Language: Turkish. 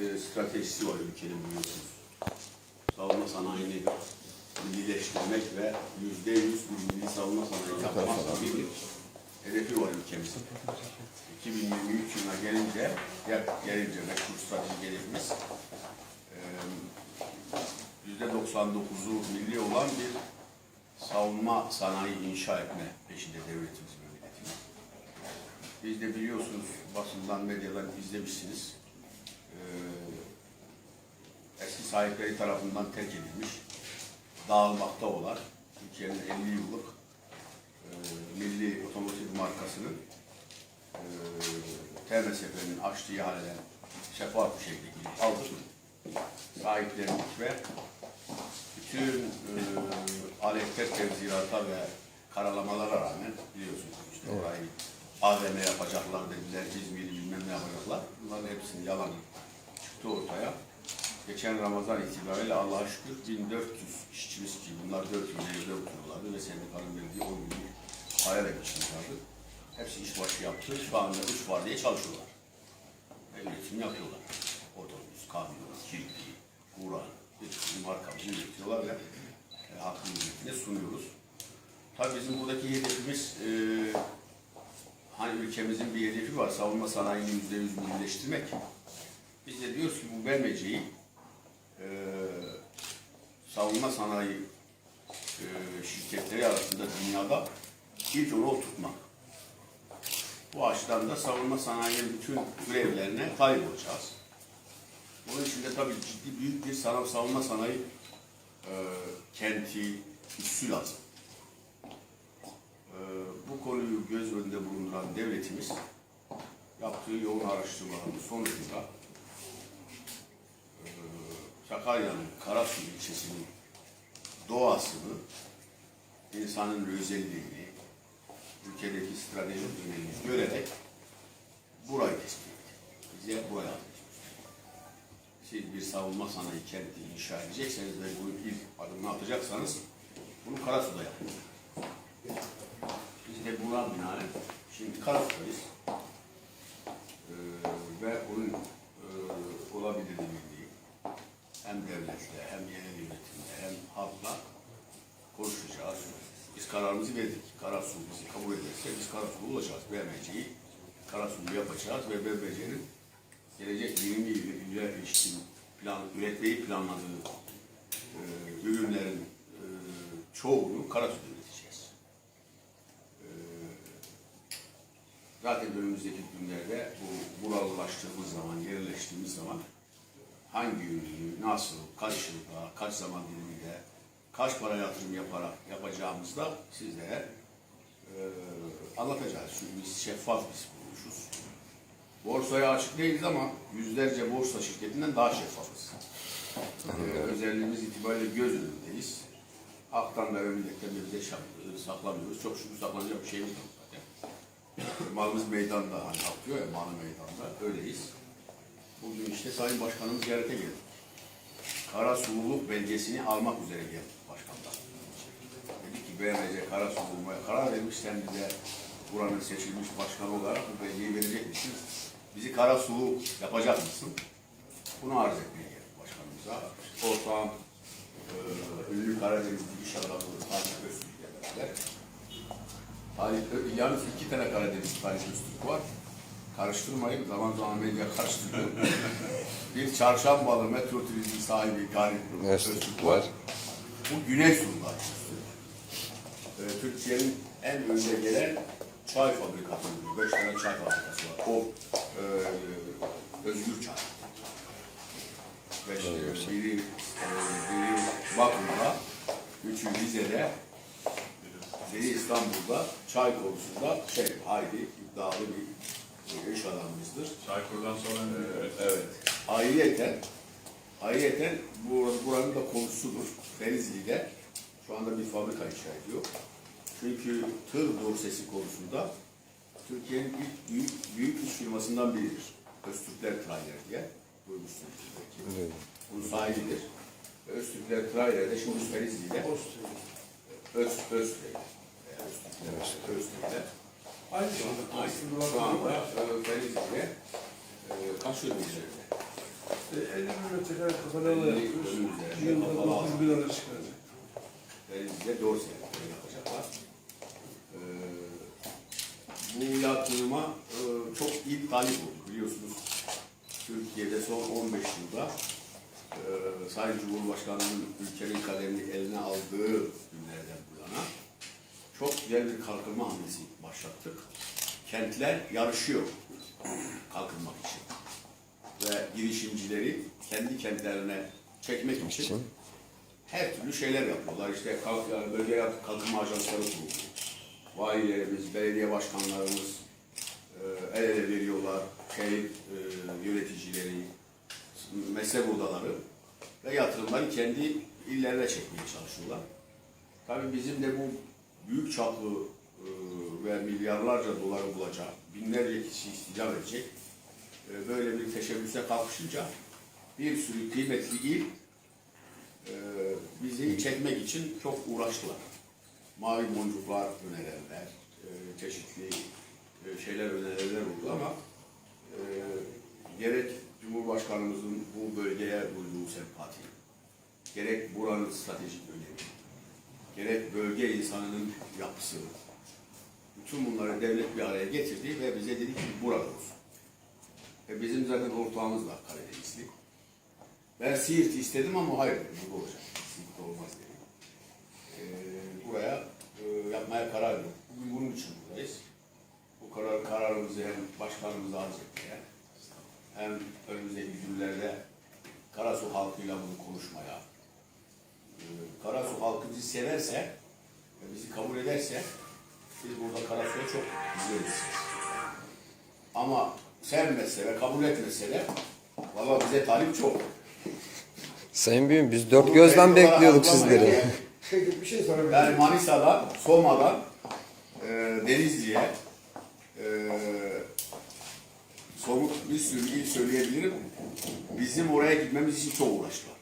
e, stratejisi var ülkenin biliyorsunuz. Savunma sanayini millileştirmek ve yüzde yüz milli savunma sanayi yapmak gibi bir hedefi var ülkemizin. 2023 yılına gelince, gel, gelince meşhur strateji hedefimiz e, yüzde 99'u milli olan bir savunma sanayi inşa etme peşinde devletimiz memleketimiz. Biz de biliyorsunuz basından medyadan izlemişsiniz. Ee, eski sahipleri tarafından terk edilmiş, dağılmakta olan Türkiye'nin 50 yıllık e, milli otomotiv markasının e, TMSF'nin açtığı ihaleden şeffaf bir şekilde gidip aldık. Sahiplendik ve bütün e, aletler tevzirata ve karalamalara rağmen biliyorsunuz işte orayı AVM yapacaklar dediler, İzmir'i bilmem ne yapacaklar. Bunların hepsinin yalanı çıktı ortaya. Geçen Ramazan itibariyle Allah'a şükür 1400 işçimiz ki bunlar 4 gün evde oturuyorlardı ve sendikanın verdiği 10 günlük parayla geçiniyorlardı. Hepsi işbaşı yaptı. Şu anda üç var diye çalışıyorlar. Üretim yapıyorlar. Otobüs, kamyon, kirpi, Uran, hepsini markamızı üretiyorlar ve e, halkın hizmetine sunuyoruz. Tabii bizim buradaki hedefimiz e, hani ülkemizin bir hedefi var. Savunma sanayini yüzde yüz millileştirmek. Biz de diyoruz ki bu BMC'yi e, savunma sanayi e, şirketleri arasında dünyada ilk onu oturtmak. Bu açıdan da savunma sanayinin bütün görevlerine talip olacağız. Bunun için de tabii ciddi büyük bir savunma sanayi e, kenti üssü lazım. Bu konuyu göz önünde bulunduran devletimiz yaptığı yoğun araştırmaların sonucunda Sakarya'nın Karasu ilçesinin doğasını, insanın özelliğini, ülkedeki stratejik önemini görerek burayı tespit etti. Bize buraya. Siz bir savunma sanayi kenti inşa edecekseniz ve bunu ilk adımını atacaksanız bunu Karasu'da yapın. Buna binaen şimdi Karasu'dayız. Ee, ve bunun e, olabilirliğini hem devletle hem yerel yönetimle hem halkla konuşacağız. Biz kararımızı verdik. Karasu bizi kabul ederse biz Karasu'ya ulaşacağız. BMC'yi Karasu'yu yapacağız ve BMC'nin gelecek 20 yıla ilişkin plan, üretmeyi planladığı e, ürünlerin e, çoğunu Karasu'da üreteceğiz. E, zaten önümüzdeki günlerde bu buralılaştığımız zaman, yerleştiğimiz zaman hangi ürünü, nasıl, kaç yılda, kaç zaman diliminde, kaç para yatırım yaparak yapacağımızı da sizlere e, anlatacağız. Çünkü biz şeffaf biz bulmuşuz. Borsaya açık değiliz ama yüzlerce borsa şirketinden daha şeffafız. Ee, özelliğimiz itibariyle göz önündeyiz. Halktan da ve milletten de bize şak- saklamıyoruz. Çok şükür saklanacak bir şeyimiz yok Malımız meydanda, hani diyor ya malı meydanda, öyleyiz. Bugün işte Sayın Başkanımız ziyarete geldi. Karasululuk belgesini almak üzere geldi başkanlar. Dedi ki BMC Karasu bulmaya karar vermiş, sen bize buranın seçilmiş başkanı olarak bu belgeyi verecek misin? Bizi Karasulu yapacak mısın? Bunu arz etmeye geldi başkanımıza. Ortağım ünlü Karadenizli iş adamı Talip Öztürk'le beraber. Yalnız iki tane Karadenizli Talip Öztürk var. Karıştırmayın, zaman zaman medya karıştırıyor. bir çarşambalı metro turizmi sahibi Galip Öztürk var. Bu Güney Sulu'da e, Türkiye'nin en önde gelen çay fabrikası. Beş tane çay fabrikası var. O e, Özgür Çay. Beş, biri, e, biri Batum'da, üçü Rize'de, biri İstanbul'da çay konusunda şey, hayli iddialı bir iş adamımızdır. Çaykur'dan sonra Evet, evet. Ayrıyeten, ayrıyeten bu, buranın da konusudur. Denizli'de şu anda bir fabrika inşa ediyor. Çünkü tır dorsesi konusunda Türkiye'nin ilk büyük, büyük iş firmasından biridir. Öztürkler Trailer diye. Duymuşsunuz belki. Bunun sahibidir. Öztürkler Trailer'de şimdi Denizli'de Öz, Öztürkler. Öztürkler. Öztürkler. aynı zamanda Aynı. Şu anda kaç yıl üzerinde? İşte 50 bin metrekare kafalarla yapıyoruz. Yılda kafalı 9 bin lira çıkaracak. Denizli'de. Ee, bu yatırıma çok iyi talip biliyorsunuz. Türkiye'de son 15 yılda Sayın Cumhurbaşkanı'nın ülkenin kaderini eline aldığı günlerden bu yana çok güzel bir kalkınma hamlesi başlattık. Kentler yarışıyor kalkınmak için. Ve girişimcileri kendi kentlerine çekmek için her türlü şeyler yapıyorlar. İşte kalk, yani bölge kalkınma ajansları kuruldu. Valilerimiz, belediye başkanlarımız e, el ele veriyorlar. Şehir e, yöneticileri, meslek odaları ve yatırımları kendi illerine çekmeye çalışıyorlar. Tabii bizim de bu büyük çaplı e, ve milyarlarca doları bulacak, binlerce kişi istihdam edecek e, böyle bir teşebbüse kalkışınca bir sürü kıymetli il e, bizi çekmek için çok uğraştılar. Mavi boncuklar önerenler, e, çeşitli e, şeyler öneriler oldu ama e, gerek Cumhurbaşkanımızın bu bölgeye duyduğu sempati, gerek buranın stratejik önemi, gerek bölge insanının yapısı, bütün bunları devlet bir araya getirdi ve bize dedi ki burada olsun. E bizim zaten ortağımız da Karadenizli. Ben Siirt'i istedim ama hayır dedim, burada olacak. Siirt'te olmaz dedim. E, buraya e, yapmaya karar verdik. Bugün bunun için buradayız. Bu karar, kararımızı hem başkanımıza arz etmeye, hem önümüzdeki günlerde Karasu halkıyla bunu konuşmaya, Karasu halkı bizi severse ve bizi kabul ederse biz burada Karasu'ya çok güzeliz. Ama sevmezse ve kabul etmese de valla bize talip çok. Sayın Büyüm biz dört gözden bekliyorduk sizleri. Peki bir şey sorabilir Yani? Manisa'dan, Soma'dan e, Denizli'ye e, somut bir sürü il söyleyebilirim. Bizim oraya gitmemiz için çok uğraştılar.